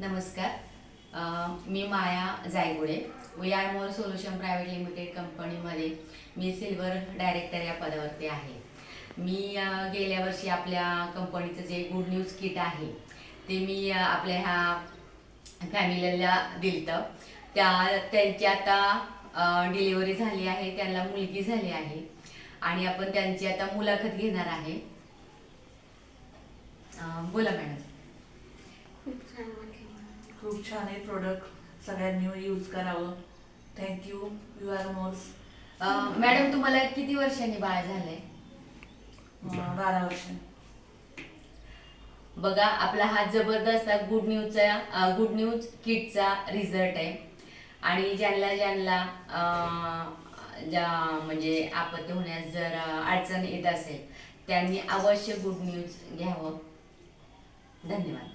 नमस्कार. मी Maya Jaygude. We are more solution private limited कंपनीमध्ये मी सिल्वर डायरेक्टर या पदावरती आहे. मी गेल्या वर्षी आपल्या कंपनीचं जे गुड न्यूज किट आहे ते मी आपल्या ह्या फॅमिलीला दिलतं. त्या त्यांची आता डिलिव्हरी झाली आहे त्यांना मुलगी झाली आहे आणि आपण त्यांची आता मुलाखत घेणार आहे. बोला मॅडम. खूप छान आहे प्रोडक्ट सगळ्यांनी यूज करावं. Thank you you are more's uh, madam तुम्हाला किती वर्षांनी बाळ झालंय? बारा वर्ष. बघा आपला हा जबरदस्त गुड न्यूजचा गुड न्यूज किटचा रिझल्ट आहे. आणि ज्यांना ज्यांना ज्या म्हणजे आपत्ती होण्यास जर अडचण येत असेल त्यांनी अवश्य गुड न्यूज घ्यावं. धन्यवाद.